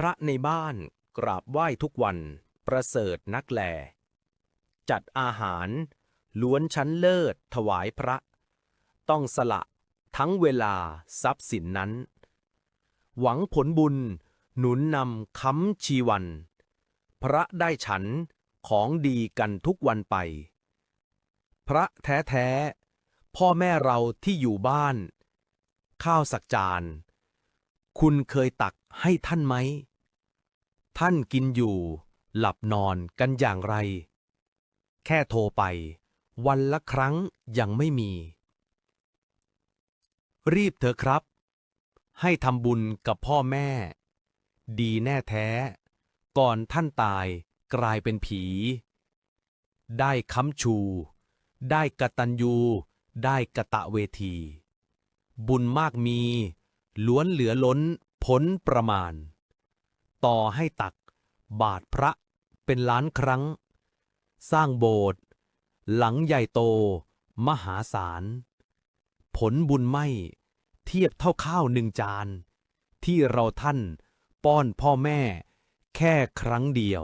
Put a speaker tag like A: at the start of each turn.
A: พระในบ้านกราบไหว้ทุกวัน ประเสริฐนักแล จัดอาหาร ล้วนชั้นเลิศถวายพระ ต้องสละทั้งเวลาทรัพย์สินนั้น หวังผลบุญหนุนนำค้ำชีวัน พระได้ฉันของดีกันทุกวันไป พระแท้ ๆ พ่อแม่เราที่อยู่บ้าน ข้าวสักจาน คุณเคยตักให้ท่านไหม ท่านกินอยู่ หลับนอนกันอย่างไร แค่โทรไป วันละครั้งยังไม่มี รีบเถอะครับ ให้ทำบุญกับพ่อแม่ ดีแน่แท้ ก่อนท่านตายกลายเป็นผี ได้ค้ำชู ได้กตัญญู ได้กะตะเวที บุญมากมี ล้วนเหลือล้นพ้นประมาณ ต่อให้ตัก บาทพระเป็นล้านครั้ง สร้างโบสถ์หลังใหญ่โต มหาศาล ผลบุญไม่ เทียบเท่าข้าวหนึ่งจาน ที่เราท่านป้อนพ่อแม่แค่ครั้งเดียว